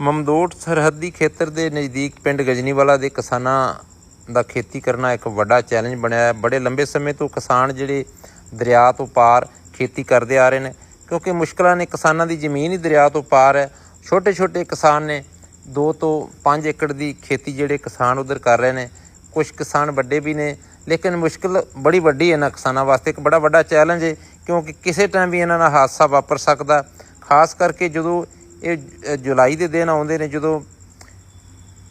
ਮਮਦੋਟ ਸਰਹੱਦੀ ਖੇਤਰ ਦੇ ਨਜ਼ਦੀਕ ਪਿੰਡ ਗਜਨੀਵਾਲਾ ਦੇ ਕਿਸਾਨਾਂ ਦਾ ਖੇਤੀ ਕਰਨਾ ਇੱਕ ਵੱਡਾ ਚੈਲੰਜ ਬਣਿਆ ਹੈ। ਬੜੇ ਲੰਬੇ ਸਮੇਂ ਤੋਂ ਕਿਸਾਨ ਜਿਹੜੇ ਦਰਿਆ ਤੋਂ ਪਾਰ ਖੇਤੀ ਕਰਦੇ ਆ ਰਹੇ ਨੇ, ਕਿਉਂਕਿ ਮੁਸ਼ਕਲਾਂ ਨੇ ਕਿਸਾਨਾਂ ਦੀ ਜ਼ਮੀਨ ਹੀ ਦਰਿਆ ਤੋਂ ਪਾਰ ਹੈ। ਛੋਟੇ ਛੋਟੇ ਕਿਸਾਨ ਨੇ 2 ਤੋਂ 5 ਏਕੜ ਦੀ ਖੇਤੀ ਜਿਹੜੇ ਕਿਸਾਨ ਉਧਰ ਕਰ ਰਹੇ ਨੇ। ਕੁਝ ਕਿਸਾਨ ਵੱਡੇ ਵੀ ਨੇ, ਲੇਕਿਨ ਮੁਸ਼ਕਲ ਬੜੀ ਵੱਡੀ ਹੈ ਇਹਨਾਂ ਕਿਸਾਨਾਂ ਵਾਸਤੇ। ਇੱਕ ਬੜਾ ਵੱਡਾ ਚੈਲੰਜ ਹੈ, ਕਿਉਂਕਿ ਕਿਸੇ ਟਾਈਮ ਵੀ ਇਹਨਾਂ ਨਾਲ ਹਾਦਸਾ ਵਾਪਰ ਸਕਦਾ। ਖਾਸ ਕਰਕੇ ਜਦੋਂ ਇਹ ਜੁਲਾਈ ਦੇ ਦਿਨ ਆਉਂਦੇ ਨੇ ਜਦੋਂ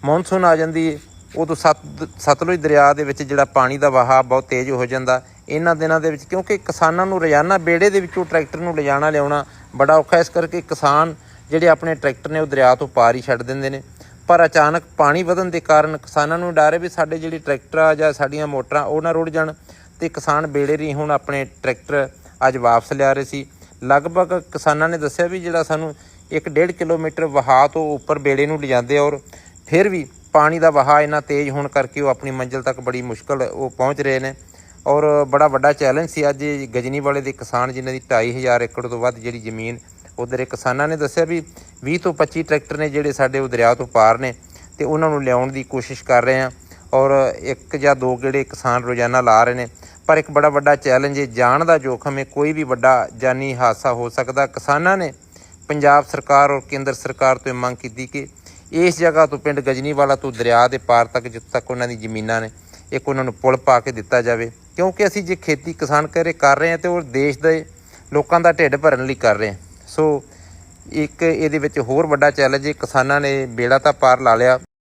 ਮੌਨਸੂਨ ਆ ਜਾਂਦੀ ਹੈ ਉਦੋਂ ਸਤ, ਸਤਲੁਜ ਦਰਿਆ ਦੇ ਵਿੱਚ ਜਿਹੜਾ ਪਾਣੀ ਦਾ ਵਹਾਅ ਬਹੁਤ ਤੇਜ਼ ਹੋ ਜਾਂਦਾ। ਇਹਨਾਂ ਦਿਨਾਂ ਦੇ ਵਿੱਚ ਕਿਉਂਕਿ ਕਿਸਾਨਾਂ ਨੂੰ ਰੋਜ਼ਾਨਾ ਬੇੜੇ ਦੇ ਵਿੱਚੋਂ ਟਰੈਕਟਰ ਨੂੰ ਲਿਜਾਣਾ, ਲਿਆਉਣਾ ਬੜਾ ਔਖਾ ਇਸ ਕਰਕੇ ਕਿਸਾਨ ਜਿਹੜੇ ਆਪਣੇ ਟਰੈਕਟਰ ਨੇ ਉਹ ਦਰਿਆ ਤੋਂ ਪਾਰ ਹੀ ਛੱਡ ਦਿੰਦੇ ਨੇ। ਪਰ ਅਚਾਨਕ ਪਾਣੀ ਵਧਣ ਦੇ ਕਾਰਨ ਕਿਸਾਨਾਂ ਨੂੰ ਡਰ ਹੈ ਵੀ ਸਾਡੇ ਜਿਹੜੇ ਟਰੈਕਟਰ ਆ ਜਾਂ ਸਾਡੀਆਂ ਮੋਟਰਾਂ ਉਹ ਨਾ ਰੁੜ ਜਾਣ ਤੇ ਕਿਸਾਨ ਬੇੜੇ ਰਹੀ ਹੁਣ ਆਪਣੇ ਟਰੈਕਟਰ ਅੱਜ ਵਾਪਸ ਲਿਆ ਰਹੇ ਸੀ। ਲਗਭਗ ਕਿਸਾਨਾਂ ਨੇ ਦੱਸਿਆ ਵੀ ਜਿਹੜਾ ਸਾਨੂੰ 1.5 ਕਿਲੋਮੀਟਰ ਵਹਾਅ ਤੋਂ ਉੱਪਰ ਬੇੜੇ ਨੂੰ ਲਿਜਾਂਦੇ ਆ ਔਰ ਫਿਰ ਵੀ ਪਾਣੀ ਦਾ ਵਹਾਅ ਇੰਨਾ ਤੇਜ਼ ਹੋਣ ਕਰਕੇ ਉਹ ਆਪਣੀ ਮੰਜ਼ਿਲ ਤੱਕ ਬੜੀ ਮੁਸ਼ਕਲ ਉਹ ਪਹੁੰਚ ਰਹੇ ਨੇ। ਔਰ ਬੜਾ ਵੱਡਾ ਚੈਲੰਜ ਸੀ। ਅੱਜ ਗਜਨੀ ਵਾਲੇ ਦੇ ਕਿਸਾਨ ਜਿਨ੍ਹਾਂ ਦੀ 2500 ਏਕੜ ਤੋਂ ਵੱਧ ਜਿਹੜੀ ਜ਼ਮੀਨ ਉਧਰ ਇਹ ਕਿਸਾਨਾਂ ਨੇ ਦੱਸਿਆ ਵੀ 20 ਤੋਂ 25 ਟਰੈਕਟਰ ਨੇ ਜਿਹੜੇ ਸਾਡੇ ਉਹ ਦਰਿਆ ਤੋਂ ਪਾਰ ਨੇ ਤੇ ਉਹਨਾਂ ਨੂੰ ਲਿਆਉਣ ਦੀ ਕੋਸ਼ਿਸ਼ ਕਰ ਰਹੇ ਆ। ਔਰ ਇੱਕ ਜਾਂ ਦੋ ਜਿਹੜੇ ਕਿਸਾਨ ਰੋਜ਼ਾਨਾ ਲਾ ਰਹੇ ਨੇ। ਪਰ ਇੱਕ ਬੜਾ ਵੱਡਾ ਚੈਲੰਜ ਹੈ ਜਾਨ ਦਾ ਜੋਖਮ ਹੈ, ਕੋਈ ਵੀ ਵੱਡਾ ਜਾਨੀ ਹਾਦਸਾ ਹੋ ਸਕਦਾ। ਕਿਸਾਨਾਂ ਨੇ ਪੰਜਾਬ ਸਰਕਾਰ ਔਰ ਕੇਂਦਰ ਸਰਕਾਰ ਤੋਂ ਇਹ ਮੰਗ ਕੀਤੀ ਕਿ ਇਸ ਜਗ੍ਹਾ ਤੋਂ ਪਿੰਡ ਗਜਨੀਵਾਲਾ ਤੋਂ ਦਰਿਆ ਦੇ ਪਾਰ ਤੱਕ, ਜਿੱਥੇ ਤੱਕ ਉਹਨਾਂ ਦੀ ਜ਼ਮੀਨਾਂ ਨੇ, ਇੱਕ ਉਹਨਾਂ ਨੂੰ ਪੁਲ ਪਾ ਕੇ ਦਿੱਤਾ ਜਾਵੇ। ਕਿਉਂਕਿ ਅਸੀਂ ਜੇ ਖੇਤੀ ਕਿਸਾਨ ਕਰੇ, ਕਰ ਰਹੇ ਹਾਂ ਤੇ ਉਹ ਦੇਸ਼ ਦੇ ਲੋਕਾਂ ਦਾ ਢਿੱਡ ਭਰਨ ਲਈ ਕਰ ਰਹੇ ਹਾਂ। ਸੋ ਇੱਕ ਇਹਦੇ ਵਿੱਚ ਹੋਰ ਵੱਡਾ ਚੈਲੰਜ ਹੈ ਕਿਸਾਨਾਂ ਨੇ ਬੇੜਾ ਤਾਂ ਪਾਰ ਲਾ ਲਿਆ।